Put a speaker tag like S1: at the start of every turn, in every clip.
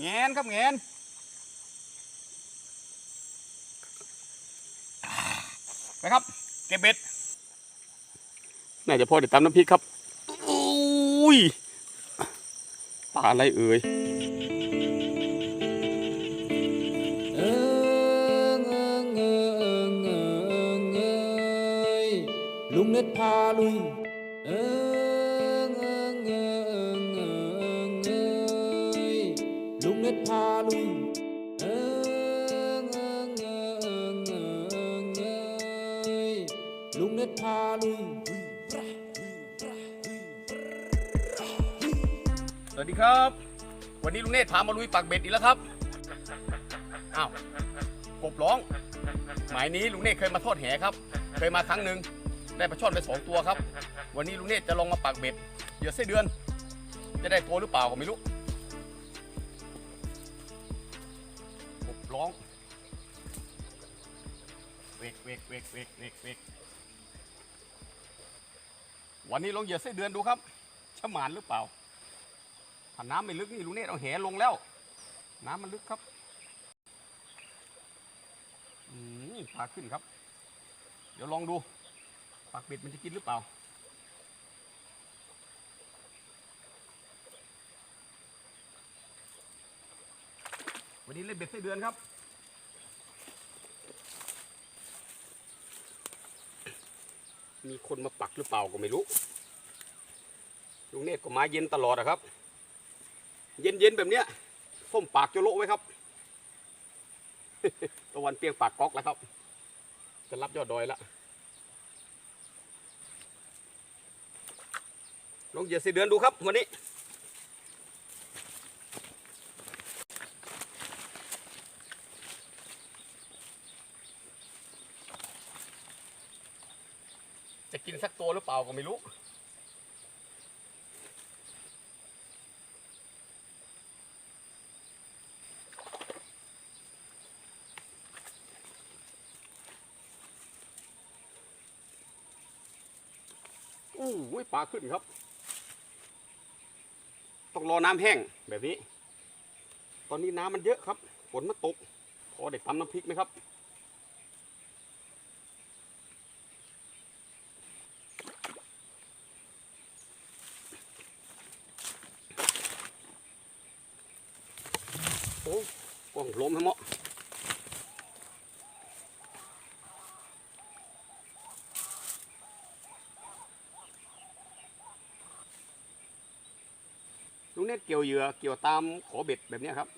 S1: แงนครับแงนไปครับ เก็บเบ็ด น่าจะพอเดี๋ยวตำน้ำพริกครับอุ้ยปลาอะไรเอ่ย
S2: เอิงเอิงเอิงเอิงเอยลุงเน็ตพาลุย น็ตพาลุย
S1: สวัสดีครับ วันนี้ลุงเนธพามาลุยปักเบ็ดอีกแล้วครับ อ้าว กบร้อง หมายนี้ลุงเนธเคยมาทอดแหครับ เคยมาครั้งหนึ่งได้ปลาช่อนไปสองตัวครับ วันนี้ลุงเนธจะลองมาปักเบ็ดเหยื่อไส้เดือน จะได้ตัวหรือเปล่าก็ไม่รู้ กบร้อง เวกเวกเวกเวกเวกเวก วันนี้ลองเหยื่อไส้เดือนดูครับฉมานหรือเปล่าถ้าน้ำไม่ลึกนี่ลุงเนตเอาแหลงแล้ว น้ำมันลึกครับอืมปลาขึ้นครับ เดี๋ยวลองดูปากเบ็ดมันจะกินหรือเปล่าวันนี้เล่นเบ็ดไส้เดือนครับ มีคนมาปักหรือเปล่าก็ไม่รู้ลุงเนตรก็มาเย็นตลอดนะครับ เย็นๆแบบเนี้ยส้มปากจะโลไว้ครับตะวันเปียงปากก๊อกแล้วครับ จะรับยอดดอยละลองเหยียดสีเดือนดูครับวันนี้ จะกินสักตัวหรือเปล่า ก็ไม่รู้ อู้หูปลาขึ้นครับ ต้องรอน้ำแห้งแบบนี้ ตอนนี้น้ำมันเยอะครับ ฝนมันตก พอเด็กตำน้ำพริกไหมครับ โอ้ก ล้มทั้งหมดลูกเน็ตเกี่ยวเหยื่อเกี่ยวตามขอเบ็ดแบบนี้ครับ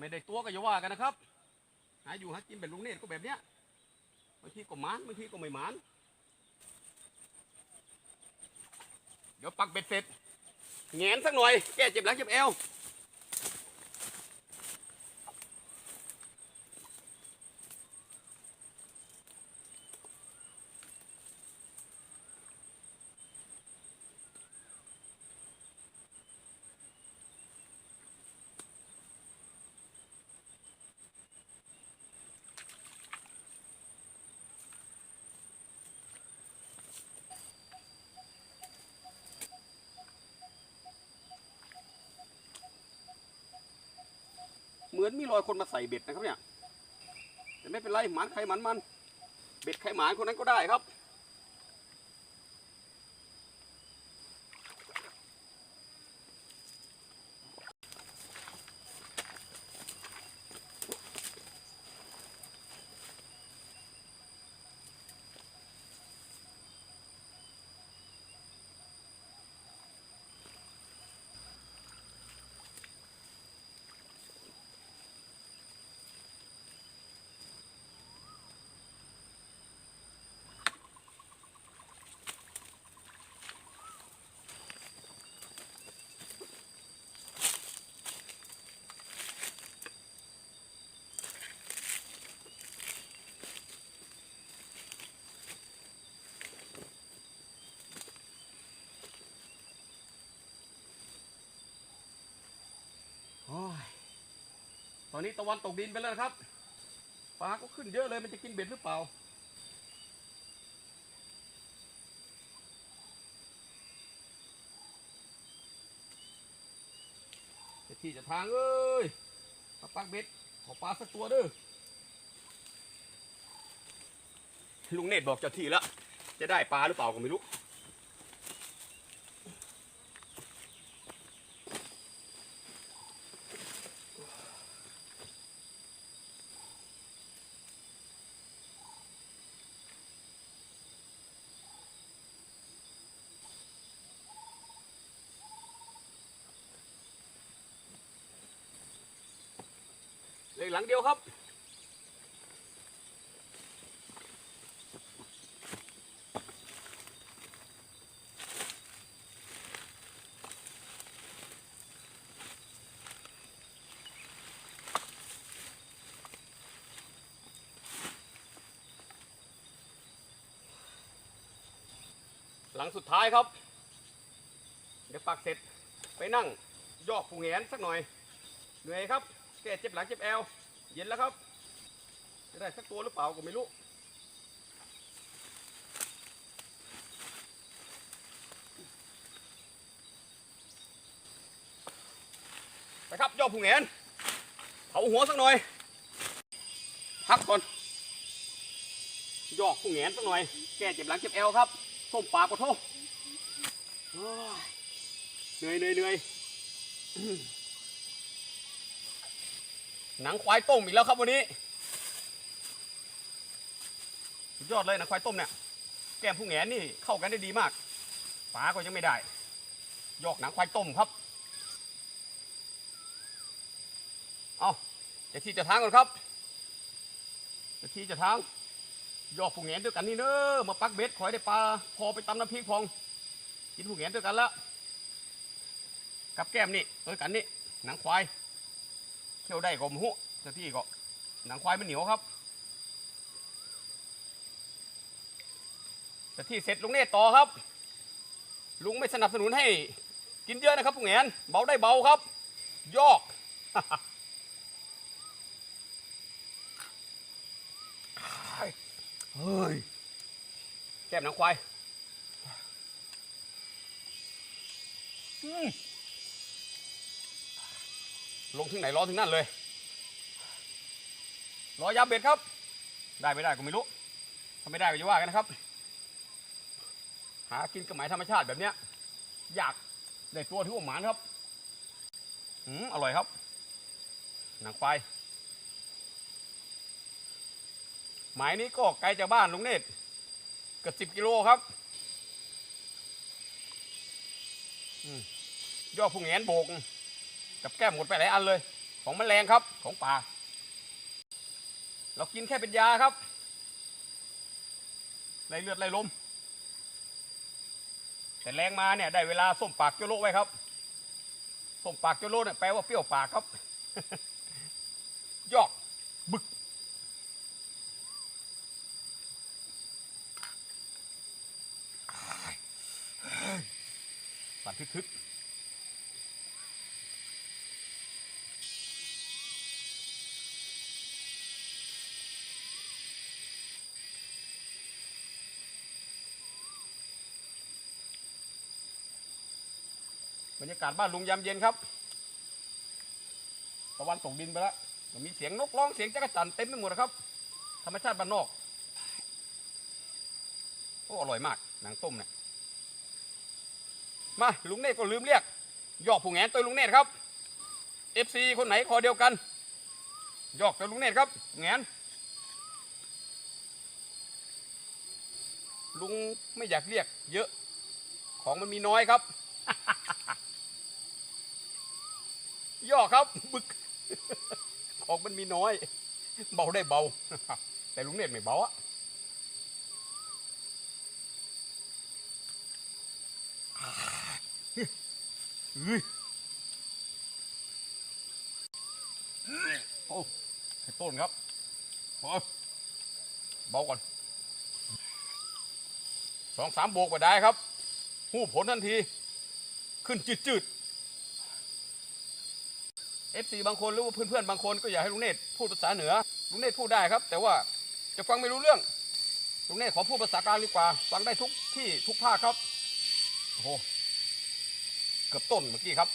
S1: ไม่ได้ตัวก็อย่าว่ากันนะครับ หาอยู่หากินแบบลุงเนตรก็แบบเนี้ยบางทีก็หมานบางทีก็ไม่หมานเดี๋ยวปักเบ็ดเสร็จแงนสักหน่อย แก้เจ็บหลังเจ็บเอว มือนมีรอยคนมาใส่เบ็ดนะครับเนี่ยแต่ไม่เป็นไรหมันใครหมันมัน เบ็ดใครหมานคนนั้นก็ได้ครับ อนนี้ตะวันตกดินไปแล้วนะครับปลาก็ขึ้นเยอะเลยมันจะกินเบ็ดหรือเปล่า จะที่จะทางเอ้ยมาปักเบ็ดขอปลาสักตัวเด้อลุงเนตรบอกเจ้าที่แล้ว จะได้ปลาหรือเปล่าก็ไม่รู้ ลขหลังเดียวครับ หลังสุดท้ายครับ เดี๋ยวปักเสร็จไปนั่งยอกผูแงนสักหน่อยเหนื่อยครับแกเจ็บหลังเจ็บแอว เย็นแล้วครับ จะได้สักตัวหรือเปล่าก็ไม่รู้ ไปครับยอดผู้แงนเผาหัวสักหน่อย พักก่อนยอกผู้แงนสักหน่อย แกเจ็บหลังเจ็บแอวครับส้มปลากระทบโอ้ยเหนื่อยเหนื่อยเหนื่อย หนังควายต้มอีกแล้วครับวันนี้สุดยอดเลยหนังควายต้มเนี่ยแก้มผู้แงนนี่เข้ากันได้ดีมากฝาก็ยังไม่ได้ ยอกหนังควายต้มครับ เอาจะที่จะทางก่อนครับจะที่จะทางยอกผู้แงนด้วยกันนี่เนอะมาปักเบ็ดขอยได้ปลาพอไปตำน้ำพริกพองกินผู้แงนด้วยกันล้วกับแก้มนี่ด้วยกันนี่หนังควาย เที่ยวได้ก็มหุเจ้าที่ก็หนังควายมันเหนียวครับเจ้าที่เสร็จลุงเนตต่อครับ ลุงไม่สนับสนุนให้กินเยอะนะครับผู้แงนเบาได้เบาครับ ยอกเฮ้ยแก้มหนังควาย อืม ลงถึงไหนร้อถึงนั่นเลยรอยาเบ็ดครับ ได้ไม่ได้ก็ไม่รู้ถ้าไม่ได้ก็จะว่ากันนะครับ หากินกับหมายธรรมชาติแบบเนี้ย อยากได้ตัวที่ว่าหมานครับอืมอร่อยครับ หนังควายหมายนี้ก็ไกลจากบ้านลุงเนตรเกือบสิบกิโลครับอืมยอดพุงแงนโบก กับแก้มหมดไปหลายอันเลย ของแมลงครับของป่า เรากินแค่เป็นยาครับไล่เลือดไล่ลมแต่แรงมาเนี่ยได้เวลาส้มปากเจโลไว้ครับส้มปากเจโลเนี่ยแปลว่าเปรี้ยวปากครับยอกบึก สั่นทึกๆ บรรยากาศบ้านลุงยามเย็นครับ ตะวันตกดินไปแล้วมีเสียงนกร้องเสียงจักรจันเต็มไปหมดนะครับธรรมชาติบ้านนอกอ้อร่อยมากหนังต้มเนี่ยมาลุงเนตก็ลืมเรียกยอกผู้แงนตัวลุงเนตครับ FC คนไหนคอเดียวกันยอกตัวลุงเนตครับแงนลุงไม่อยากเรียกเยอะของมันมีน้อยครับ ย่อครับ บึก ของมันมีน้อย เบาได้เบา แต่ลุงเนตรไม่เบาอะโอ้ให้ต้นครับเบาก่อนสองสามโบกไปได้ครับ หูผลทันที ขึ้นจืดจื เอฟซีบางคนหรือว่าเพื่อนๆบางคนก็อยากให้ลุงเนตรพูดภาษาเหนือลุงเนตรพูดได้ครับ แต่ว่าจะฟังไม่รู้เรื่องลุงเนตรขอพูดภาษากลางดีกว่า ฟังได้ทุกที่ทุกภาคครับโอ้โหเกือบต้นเมื่อกี้ครับ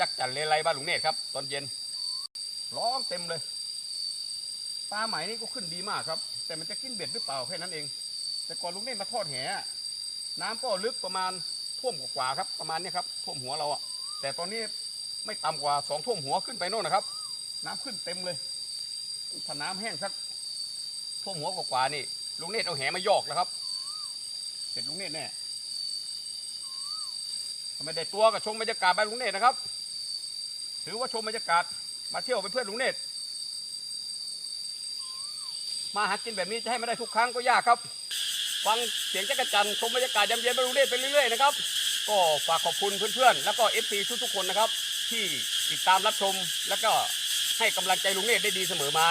S1: จักจันเลไลบ้านลุงเนตรครับ ตอนเย็นร้องเต็มเลยปลาไหมนี่ก็ขึ้นดีมากครับ แต่มันจะกินเบ็ดหรือเปล่าแค่นั้นเอง แต่ก่อนลุงเน่นมาทอดแหน้ำก็ลึกประมาณ ท่วมกว่าครับประมาณนี้ครับท่วมหัวเราอะแต่ตอนนี้ไม่ต่ำกว่าสองท่วมหัวขึ้นไปโน่นนะครับ น้ำขึ้นเต็มเลยถ้าน้ำแห้งสักท่วมหัวกว่านี่ลุงเนตรเอาแหมายอกแล้วครับ เสร็จลุงเนตรแน่ถ้าไม่ได้ตัวก็ชมบรรยากาศไปลุงเนตรนะครับ ถือว่าชมบรรยากาศมาเที่ยวเป็นเพื่อนลุงเนตรมาหากินแบบนี้จะให้ไม่ได้ทุกครั้งก็ยากครับ ฟังเสียงจักรจันทร์ชมบรรยากาศยามเย็นไปลุงเนตรไปเรื่อยๆนะครับ ก็ฝากขอบคุณเพื่อนๆ แล้วก็เอฟซีทุกๆคนนะครับ ที่ติดตามรับชม แล้วก็ให้กำลังใจลุงเนตรได้ดีเสมอมา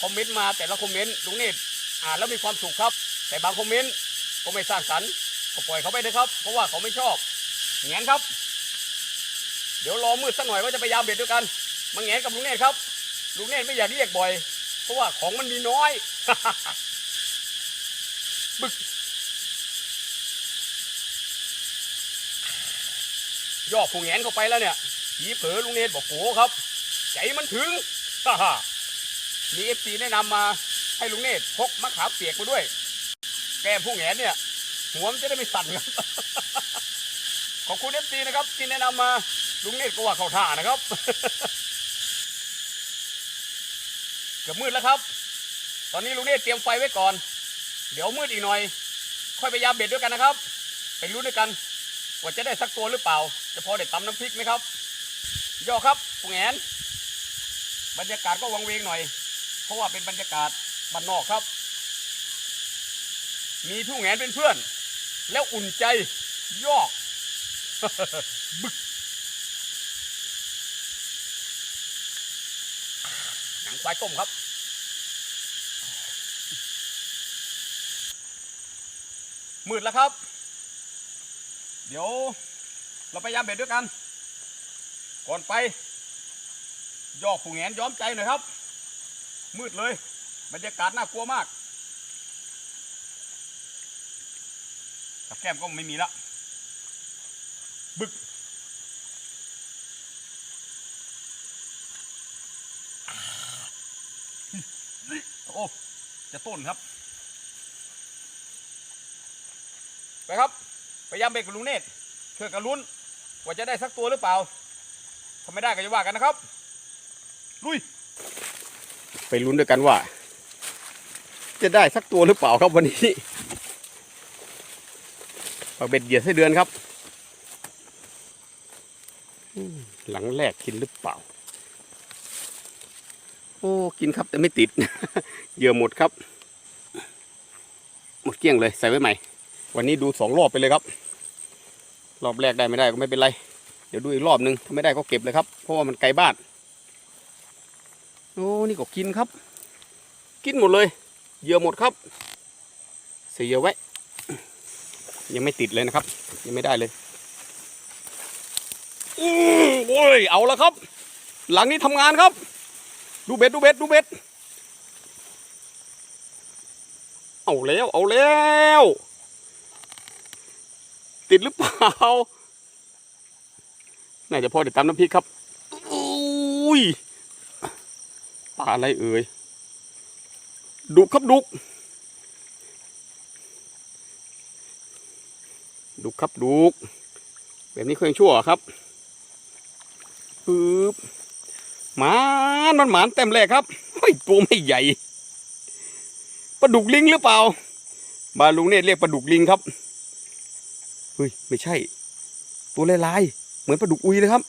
S1: คอมเมนต์มาแต่ละคอมเมนต์ลุงเนตรอ่านแล้วมีความสุขครับ แต่บางคอมเมนต์ก็ไม่สร้างสรรค์ก็ปล่อยเขาไปนะครับ เพราะว่าเขาไม่ชอบแงนครับ เดี๋ยวรอมืดสักหน่อยว่าจะไปยามเบ็ดด้วยกันมาแงนกับลุงเนตรครับลุงเนตรไม่อยากเรียกบ่อย เพราะว่าของมันมีน้อย บึกย่อผู้แงนเข้าไปแล้วเนี่ยผีเผลอลุงเนตบอกโอ้ครับ ใจมันถึงฮ่าฮมีเอฟซีแนะนำมาให้ลุงเนตพกมะขามเปียกมาด้วย แก้ผู้แงนเนี่ย หัวมันจะได้ไม่สั่นครับ ขอบคุณเอฟซีนะครับที่แนะนำมาลุงเนตก็ว่าเขาท่านะครับ เกือบมืดแล้วครับ ตอนนี้ลุงเนตเตรียมไฟไว้ก่อน เดี๋ยวมืดอีกหน่อย ค่อยไปยามเบ็ดด้วยกันนะครับ ไปรู้นด้วยกันว่าจะได้สักตัวหรือเปล่า จะพอได้ตำน้ำพริกไหมครับย่อครับปุงแอนบรรยากาศก็วังเวงหน่อย เพราะว่าเป็นบรรยากาศบ้านนอกครับ มีผู้แงนเป็นเพื่อน แล้วอุ่นใจยอกบึกหนังควายต้มครับ มืดแล้วครับ เดี๋ยว เราไปยามเบ็ดด้วยกัน ก่อนไปยอกผู้แงนย้อมใจหน่อยครับ มืดเลยบรรยากาศน่ากลัวมากกับแก้มก็ไม่มีละบึกโอ้จะต้นครับ ไปครับพยายามเบรกกับลุงเนตรช่วยกันลุ้นว่าจะได้สักตัวหรือเปล่าถ้าไม่ได้ก็จะว่ากันนะครับ ลุย ไปลุ้นด้วยกันว่า จะได้สักตัวหรือเปล่าครับวันนี้ปากเบ็ดเหยียดไส้เดือนครับหลังแรกกินหรือเปล่า โอ้กินครับแต่ไม่ติด เหยื่อหมดครับ หมดเกลี้ยงเลยใส่ไว้ใหม่ วันนี้ดูสองรอบไปเลยครับ รอบแรกได้ไม่ได้ก็ไม่เป็นไร เดี๋ยวดูอีกรอบหนึ่งถ้าไม่ได้ก็เก็บเลยครับ เพราะว่ามันไกลบ้าน โอ้นี่ก็กินครับ กินหมดเลยเหยื่อหมดครับเสียเยื่อไว้ ยังไม่ติดเลยนะครับ ยังไม่ได้เลยอู้โอ้ยเอาล้วครับ หลังนี้ทำงานครับ ดูเบ็ดดูเบ็ดดูเบ็ดเอาแล้วเอาแล้ว ติดหรือเปล่า น่าจะพอเดี๋ยวตำน้ำพริกครับอุ้ยปลาอะไรเอ่ย ดุครับดุดุครับดุกแบบนี้เคยชั่วครับปึ๊บหมานมันหมานเต็มแรกครับเฮ้ยตัวไม่ใหญ่ปลาดุกลิงหรือเปล่า บาลุงเนตรเรียกปลาดุกลิงครับ เฮ้ยไม่ใช่ ตัวลายๆเหมือนปลาดุกอุยเลยครับ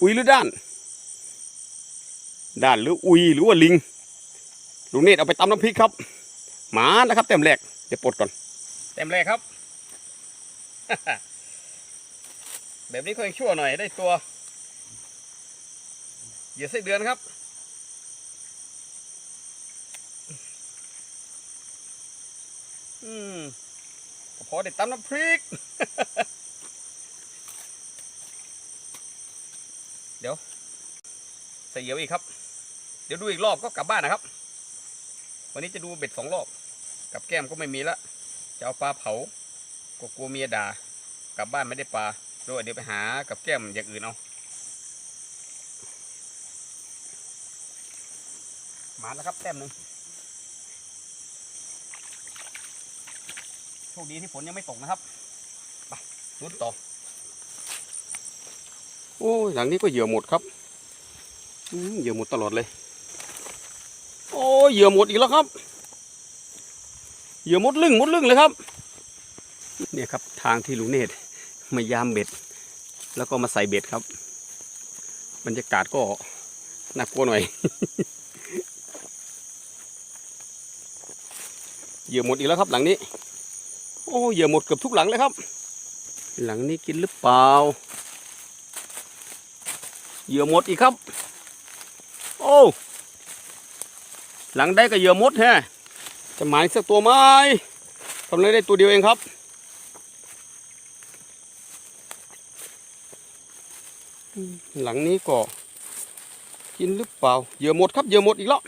S1: อุยหรือด้าน ด้านหรืออุยหรือว่าลิงลุงเนตรเอาไปตำน้ำพริกครับ หมานะครับเต็มแรกเดี๋ยวปลดก่อน เต็มแรกครับ แบบนี้ก็ยังชั่วหน่อยได้ตัว เหยื่อไส้เดือนครับ อืมก็พอได้ตำน้ำพริก เดี๋ยวใส่เยื่ออีกครับ เดี๋ยวดูอีกรอบก็กลับบ้านนะครับ วันนี้จะดูเบ็ดสองรอบ กับแก้มก็ไม่มีละ จะเอาปลาเผา ก็กลัวเมียด่า กลับบ้านไม่ได้ปลาด้วยเดี๋ยวไปหากับแก้มอย่างอื่นเอามาแล้วครับแต้มหนึ่งโช คดีที่ฝนยังไม่ตกนะครับไปลุ้นต่อโอ้ยหลังนี้ก็เหยื่อหมดครับเหยื่อหมดตลอดเลย โอ้ยเหยื่อหมดอีกแล้วครับ เหยื่อหมดลึ่งหมดลึ่งเลยครับ เนี่ยครับทางที่ลุงเนตรมายามเบ็ด แล้วก็มาใส่เบ็ดครับ บรรยากาศก็น่ากลัวหน่อย เหยื่อหมดอีกแล้วครับหลังนี้ โอ้เหยื่อหมดเกือบทุกหลังเลยครับ หลังนี้กินหรือเปล่าเหยื่อหมดอีกครับ โอ้หลังได้ก็เหยื่อหมดแฮะจะหมายสักตัวไหมทำได้ได้ตัวเดียวเองครับหลังนี้ก็กินหรือเปล่าเหยื่อหมดครับเหยื่อหมดอีกแล้ว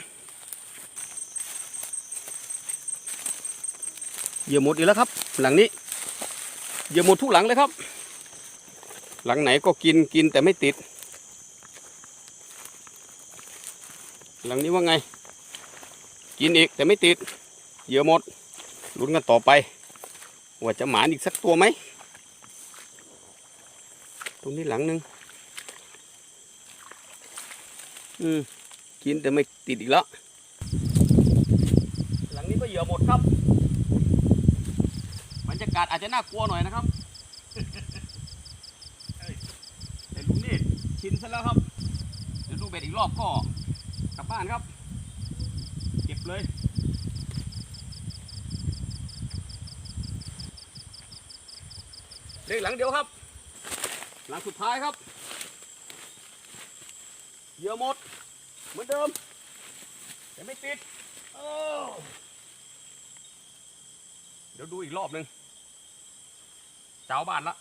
S1: เยื่อหมดอีกแล้วครับ หลังนี้เยื่อหมดทุกหลังเลยครับ หลังไหนก็กินกินแต่ไม่ติด หลังนี้ว่าไง กินอีกแต่ไม่ติด เยื่อหมดลุ้นกันต่อไปว่าจะหมานอีกสักตัวไหมตรงนี้หลังหนึ่งอืมกินแต่ไม่ติดอีกแล้ว หลังนี้ก็เหยื่อหมดครับากาศอาจจะน่ากลัวหน่อยนะครับเอ้ยแต่ลุงนี่ชินซะแล้วครับ เดี๋ยวดูเบ็ดอีกรอบก็กลับบ้านครับ เก็บเลยเหลืออกหลังเดียวครับ หลังสุดท้ายครับเหยื่อหมด เหมือนเดิม แต่ไม่ติดโอ้เดี๋ยวดูอีกรอบหนึ่งเจ้าบ้านละ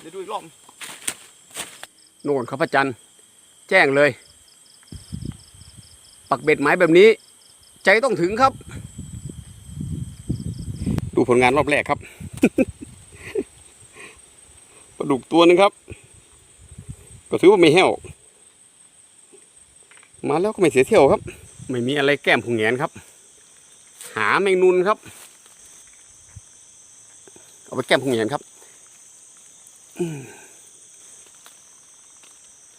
S1: เดี๋ยวดูอีกรอบโน่นครับพระจันทร์แจ้งเลย ปักเบ็ดไม้แบบนี้ ใจต้องถึงครับ ดูผลงานรอบแรกครับปลาดุกตัวหนึงครับ ก็ถือว่าไม่แห้ว มาแล้วก็ไม่เสียเที่ยวครับ ไม่มีอะไรแก้มผงแงนครับ หาแมงนุนครับ เอาไปแก้มผงแงนครับ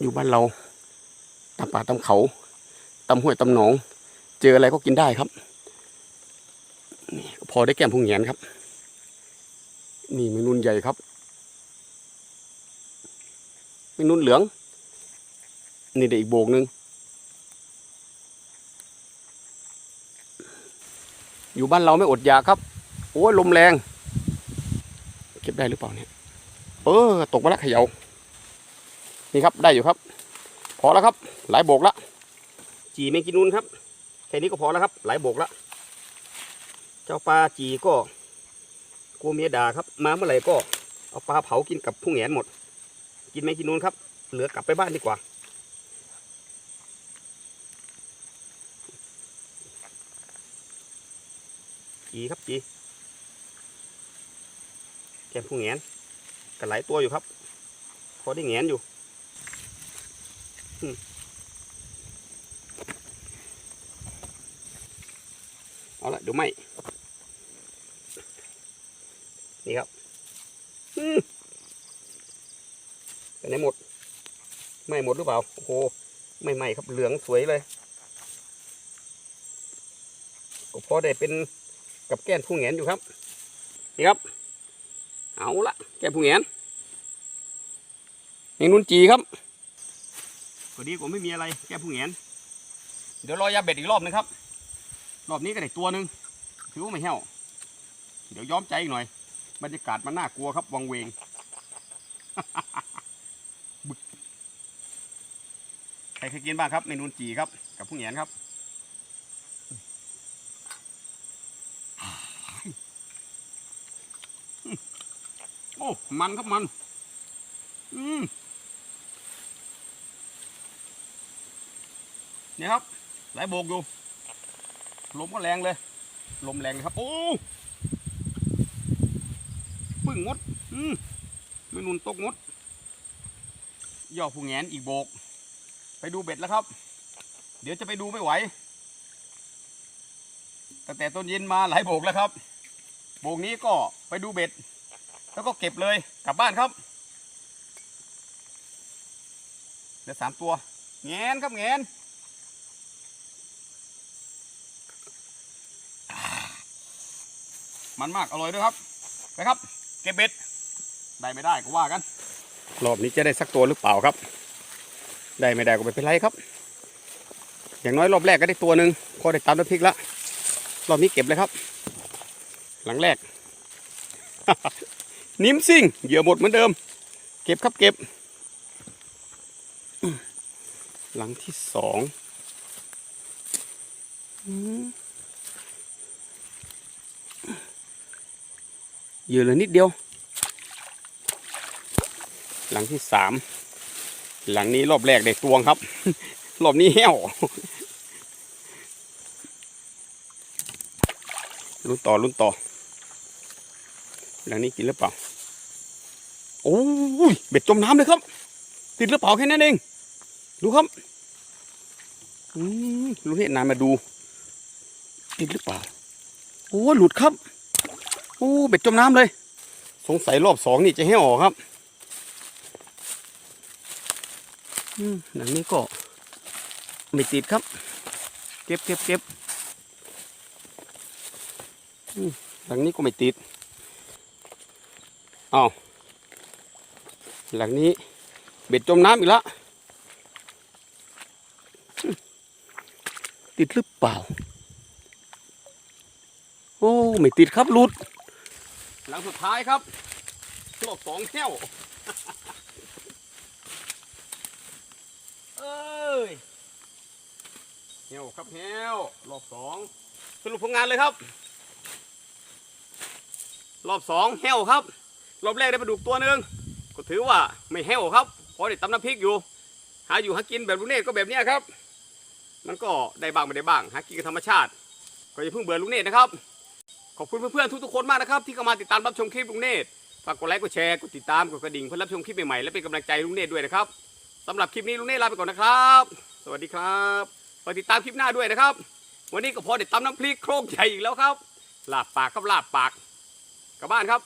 S1: อยู่บ้านเราตามป่าตามเขาตามห้วยตามหนอง เจออะไรก็กินได้ครับ พอได้แก้มผงแงนครับ นี่แมงนุนใหญ่ครับแมงนุนเหลือง นี่ได้อีกโบกหนึ่ง อยู่บ้านเราไม่อดอยากครับ โอ้ยลมแรง เก็บได้หรือเปล่าเนี่ยเออตกมาแล้วเขยานี่ครับได้อยู่ครับ พอแล้วครับ หลายโบกละจีเมงกินนูนครับแค่นี้ก็พอแล้วครับ หลายโบกละเจ้าปลาจีก็กลัวเมียด่าครับ มาเมื่อไหร่ก็เอาปลาเผากินกับผู้แหงนหมด กินเมงกินนูนครับ เหลือกลับไปบ้านดีกว่า จีครับจีแกมผู้แงนก็หลายตัวอยู่ครับ พอได้แงนอยู่เอาละเดี๋ยวไหมนี่ครับเป็นไหนหมด ไม่หมดหรือเปล่า โอ้โห ไม่ไหมครับ เหลืองสวยเลย ก็พอได้เป็น กับแก้นผู้แหงนอยู่ครับ นี่ครับ เอาละแก้นผู้แหงนเมงนุนจีครับพอดีผมไม่มีอะไรแก้นผู้แหงนเดี๋ยวรอยาเบ็ดอีกรอบนึงครับ รอบนี้ก็ได้ตัวหนึ่งถือว่าไม่เหี้ยวเดี๋ยวย้อมใจอีกหน่อย บรรยากาศมันน่ากลัวครับวังเวงใครเคยกินบ้างครับเมนูจีครับ กับผู้แหงนครับ โอ้ มันครับมัน อืมเนี่ยครับ หลายโบกอยู่ ลมก็แรงเลย ลมแรงครับ โอ้ปึ้งงด อืมไม่นุนตกงดย่อผู้แงนอีกโบก ไปดูเบ็ดแล้วครับ เดี๋ยวจะไปดูไม่ไหวตั้งแต่ต้นเย็นมาหลายโบกแล้วครับ โบกนี้ก็ไปดูเบ็ด แล้วก็เก็บเลยกลับบ้านครับเหลือสามตัวแงนครับแงนมันมากอร่อยด้วยครับไปครับ เก็บเบ็ดได้ไม่ได้ก็ว่ากัน รอบนี้จะได้สักตัวหรือเปล่าครับ ได้ไม่ได้ก็ไม่เป็นไรครับ อย่างน้อยรอบแรกก็ได้ตัวหนึ่งพอได้ตามน้ำพริกแล้วรอบนี้เก็บเลยครับ หลังแรก นิ้มซิ่งเหยื่อหมดเหมือนเดิม เก็บครับเก็บ หลังที่สองเหยื่อเหลือนิดเดียว หลังที่สามหลังนี้รอบแรกได้ตวงครับ รอบนี้แห้วลุ้นต่อลุ้นต่อ หลังนี้กินหรือเปล่าโอ้ยเบ็ดจมน้ำเลยครับ ติดหรือเปล่าแค่นั้นเอง ดูครับอืมลุงเห็นนานมาดู ติดหรือเปล่า โอ้หลุดครับ โอ้เบ็ดจมน้ำเลย สงสัยรอบสองนี่จะให้ออกครับอืมหลังนี้ก็ไม่ติดครับ เก็บเก็บเก็บหลังนี้ก็ไม่ติด อ้าวหลังนี้เบ็ดจมน้ำอีกแล้วอืมติดหรือเปล่า โอ้ ไม่ติดครับหลุด หลังสุดท้ายครับรอบสองแก้วเอ้ยเหี่ยวครับเหี่ยวรอบสองสรุปผลงานเลยครับ รอบสองแห้วครับ รอบแรกได้ปลาดุกตัวหนึ่งก็ถือว่าไม่แห้วครับเพราะได้ตำน้ำพริกอยู่ หาอยู่หากินแบบลุงเนตรก็แบบนี้ครับ มันก็ได้บ้างไม่ได้บ้างหากินกับธรรมชาติ ก็อย่าเพิ่งเบื่อลุงเนตรนะครับ ขอบคุณเพื่อนๆทุกๆคนมากนะครับ ที่เข้ามาติดตามรับชมคลิปลุงเนตรฝากกดไลค์กดแชร์กดติดตามกดกระดิ่งเพื่อรับชมคลิปใหม่ๆและเป็นกำลังใจลุงเนตรด้วยนะครับสำหรับคลิปนี้ลุงเนตรลาไปก่อนนะครับ สวัสดีครับฝากติดตามคลิปหน้าด้วยนะครับ วันนี้ก็พอได้ตำน้ำพริกโครกใหญ่อีกแล้วครับลาบปากครับลาบปากกลับบ้านครับ